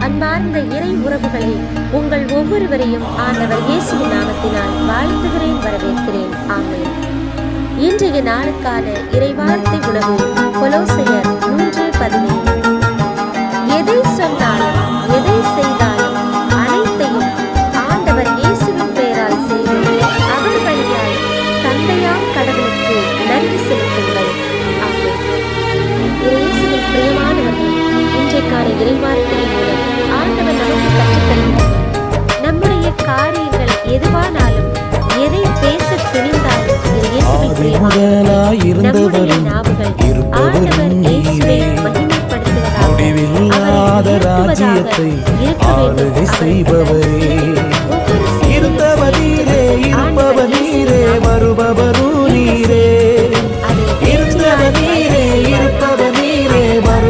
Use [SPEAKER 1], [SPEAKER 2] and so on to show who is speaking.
[SPEAKER 1] அன்பார்ந்த இறை உறவுகளே உங்கள் ஒவ்வொருவரையும் ஆண்டவர் இயேசுவின் நாமத்தினால் வாழ்த்துகிறேன் வரவேற்கிறேன். ஆமே இன்றைய நாளுக்கான இறைவார்த்தை உணவு கொலோசையர் மூன்று பதினேழு. எதை சொன்னாலும் எதை செய்தாலும் காரியங்கள் எதுவானாலும் எதை பேச துணிந்தாலும். நம்முடைய நாவுகள்
[SPEAKER 2] இருப்பவரும்
[SPEAKER 1] ஆண்டவர் இயேசுவை
[SPEAKER 2] நீரே.
[SPEAKER 1] மகிமைப்படுத்துவதாக
[SPEAKER 2] முடிவில்லாத ராஜ்யத்தை. ஆளுகை செய்பவரே